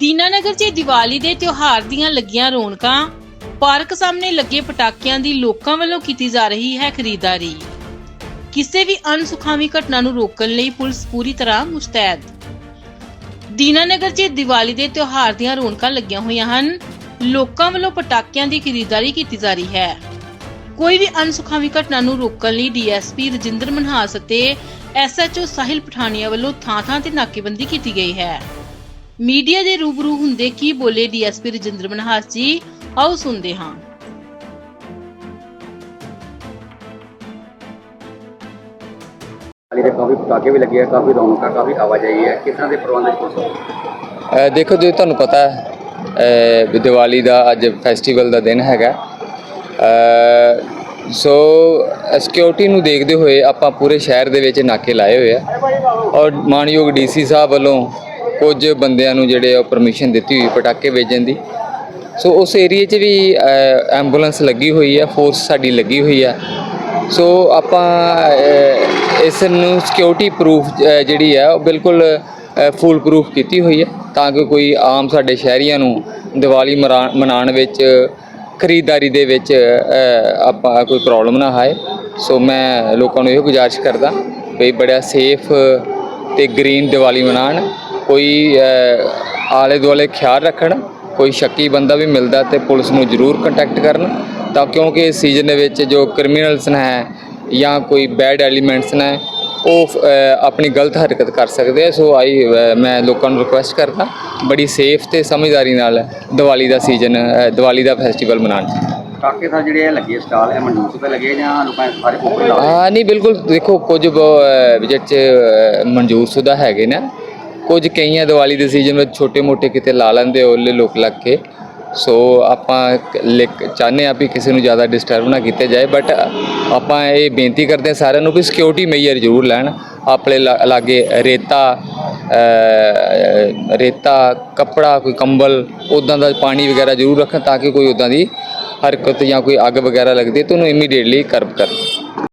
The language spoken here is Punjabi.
ਦੀਨਾਨਗਰ 'ਚ ਦੀਵਾਲੀ ਦੇ ਤਿਉਹਾਰ ਦੀਆਂ ਲੱਗੀਆਂ ਰੌਣਕਾਂ ਪਾਰਕ ਸਾਹਮਣੇ ਲੱਗੇ ਪਟਾਕਿਆਂ ਦੀ ਲੋਕਾਂ ਵੱਲੋਂ ਕੀਤੀ ਜਾ ਰਹੀ ਹੈ ਖਰੀਦਦਾਰੀ। ਕਿਸੇ ਵੀ ਅਨਸੁਖਾਵੀ ਘਟਨਾ ਨੂੰ ਰੋਕਣ ਲਈ ਪੁਲਿਸ ਪੂਰੀ ਤਰ੍ਹਾਂ ਮੁਸਤੈਦ। ਦੀਨਾਨਗਰ 'ਚ ਦੀਵਾਲੀ ਦੇ ਤਿਉਹਾਰ ਦੀਆਂ ਰੌਣਕਾਂ ਲੱਗੀਆਂ ਹੋਈਆਂ ਹਨ। ਲੋਕਾਂ ਵੱਲੋਂ ਪਟਾਕਿਆਂ ਦੀ ਖਰੀਦਦਾਰੀ ਕੀਤੀ ਜਾ ਰਹੀ ਹੈ। ਕੋਈ ਵੀ ਅਨਸੁਖਾਵੀ ਘਟਨਾ ਨੂੰ ਰੋਕਣ ਲਈ ਡੀਐਸਪੀ ਰਜਿੰਦਰ ਮਨਹਾਸ ਅਤੇ ਐਸਐਚਓ ਸਾਹਿਲ ਪਠਾਨੀਆ ਵੱਲੋਂ ਥਾਂ-ਥਾਂ ਤੇ ਨਾਕੇਬੰਦੀ ਕੀਤੀ ਗਈ ਹੈ। ਮੀਡੀਆ ਦੇ ਰੂਬਰੂ ਹੁੰਦੇ ਕੀ ਬੋਲੇ ਡੀਐਸਪੀ ਰਜਿੰਦਰ ਮਨਹਾਸ ਜੀ? ਆਓ ਸੁਣਦੇ ਹਾਂ। ਹਾਲੀ ਦੇ ਕਾਫੀ ਪਟਾਕੇ ਵੀ ਲੱਗੇ ਆ ਕਾਫੀ ਰੌਣਕਾਂ ਕਾਫੀ ਆਵਾਜਾਈ ਹੈ। ਕਿਸ ਤਰ੍ਹਾਂ ਦੇ ਪ੍ਰਬੰਧ ਹੈ ਦੇਖੋ ਜੀ ਤੁਹਾਨੂੰ ਪਤਾ ਹੈ ਦੀਵਾਲੀ ਦਾ ਅੱਜ ਫੈਸਟੀਵਲ ਦਾ ਦਿਨ ਹੈਗਾ। ਅ, ਸੋ ਸਿਕਿਉਰਿਟੀ ਨੂੰ ਦੇਖਦੇ ਹੋਏ ਆਪਾਂ ਪੂਰੇ ਸ਼ਹਿਰ ਦੇ ਵਿੱਚ ਨਾਕੇ ਲਾਏ ਹੋਏ ਆ। ਔਰ ਮਾਨਯੋਗ ਡੀਸੀ ਸਾਹਿਬ ਵੱਲੋਂ ਕੁਝ ਬੰਦਿਆਂ ਨੂੰ ਜਿਹੜੇ ਆ ਪਰਮਿਸ਼ਨ ਦਿੱਤੀ ਹੋਈ ਪਟਾਕੇ ਵੇਚਣ ਦੀ। ਸੋ ਉਸ ਏਰੀਏ 'ਚ ਵੀ ਐਂਬੂਲੈਂਸ ਲੱਗੀ ਹੋਈ ਹੈ ਫੋਰਸ ਸਾਡੀ ਲੱਗੀ ਹੋਈ ਹੈ ਸੋ ਆਪਾਂ ਇਸ ਨੂੰ ਸਿਕਿਉਰਿਟੀ ਪ੍ਰੂਫ ਜਿਹੜੀ ਹੈ ਉਹ ਬਿਲਕੁਲ ਫੁੱਲ ਪ੍ਰੂਫ ਕੀਤੀ ਹੋਈ ਹੈ ਤਾਂ ਕਿ ਕੋਈ ਆਮ ਸਾਡੇ ਸ਼ਹਿਰੀਆਂ ਨੂੰ ਦੀਵਾਲੀ ਮਰਾ- ਮਨਾਉਣ ਵਿੱਚ, ਖਰੀਦਦਾਰੀ ਦੇ ਵਿੱਚ ਆਪਾਂ ਕੋਈ ਪ੍ਰੋਬਲਮ ਨਾ ਆਏ। ਸੋ ਮੈਂ ਲੋਕਾਂ ਨੂੰ ਇਹ ਗੁਜ਼ਾਰਿਸ਼ ਕਰਦਾ ਵੀ ਬੜਾ ਸੇਫ ਤੇ ਗ੍ਰੀਨ ਦੀਵਾਲੀ ਮਨਾਉਣ। ਕੋਈ ਆਲੇ ਦੁਆਲੇ ਖਿਆਲ ਰੱਖਣ ਕੋਈ ਸ਼ੱਕੀ ਬੰਦਾ ਵੀ ਮਿਲਦਾ ਤੇ ਪੁਲਿਸ ਨੂੰ ਜ਼ਰੂਰ ਕੰਟੈਕਟ ਕਰਨ ਤਾਂ ਕਿਉਂਕਿ ਇਸ ਸੀਜ਼ਨ ਦੇ ਵਿੱਚ ਜੋ ਕ੍ਰਿਮੀਨਲਸ ਨੇ ਜਾਂ ਕੋਈ ਬੈਡ ਐਲੀਮੈਂਟਸ ਨੇ ਉਹ ਆਪਣੀ ਗਲਤ ਹਰਕਤ ਕਰ ਸਕਦੇ ਆ। ਸੋ ਆਈ ਮੈਂ ਲੋਕਾਂ ਨੂੰ ਰਿਕੁਐਸਟ ਕਰਦਾ ਬੜੀ ਸੇਫ ਤੇ ਸਮਝਦਾਰੀ ਨਾਲ ਦੀਵਾਲੀ ਦਾ ਸੀਜ਼ਨ ਦੀਵਾਲੀ ਦਾ ਫੈਸਟੀਵਲ ਮਨਾਉਣ। ਪਟਾਕੇ ਤਾਂ ਜਿਹੜੇ ਇਹ ਲੱਗੇ ਸਟਾਲ ਇਹ ਮਨਜ਼ੂਰ ਤੇ ਲੱਗੇ ਜਾਂ ਲੋਕਾਂ ਨੇ ਸਾਰੇ ਕੋਪਰੇ ਲਾ ਹਾਂ ਨਹੀਂ ਬਿਲਕੁਲ ਦੇਖੋ ਕੁਝ ਵਿਜਿਟ ਚ ਮਨਜ਼ੂਰ ਸੁਦਾ ਹੈਗੇ ਨੇ। ਕੁਝ ਕਈਆਂ ਦੀਵਾਲੀ ਦੇ ਸੀਜ਼ਨ ਵਿੱਚ ਛੋਟੇ-ਮੋਟੇ ਕਿਤੇ ਲਾ ਲੈਂਦੇ ਓਲੇ ਲੋਕ ਲੱਗ ਕੇ। ਸੋ ਆਪਾਂ ਕ- ਚਾਹੁੰਦੇ ਆ ਵੀ ਕਿਸੇ ਨੂੰ ਜ਼ਿਆਦਾ ਡਿਸਟਰਬ ਨਾ ਕੀਤਾ ਜਾਏ ਬਟ ਆਪਾਂ ਇਹ ਬੇਨਤੀ ਕਰਦੇ ਹਾਂ ਸਾਰਿਆਂ ਨੂੰ ਵੀ ਸਿਕਿਉਰਿਟੀ ਮੇਜਰ ਜ਼ਰੂਰ ਲੈਣ। ਆਪਣੇ ਲਾ- ਲਾਗੇ ਰੇਤਾ ਰੇਤਾ, ਕੱਪੜਾ, ਕੋਈ ਕੰਬਲ ਉਦਾਂ ਦਾ ਪਾਣੀ ਵਗੈਰਾ ਜ਼ਰੂਰ ਰੱਖਣ ਤਾਂ ਕਿ ਕੋਈ ਉਦਾਂ ਦੀ ਹਰਕਤ ਜਾਂ ਕੋਈ ਅੱਗ ਵਗੈਰਾ ਲੱਗਦੀ ਹੈ, ਤਾਂ ਉਹਨੂੰ ਇਮੀਡੀਏਟਲੀ ਕਰਬ ਕਰ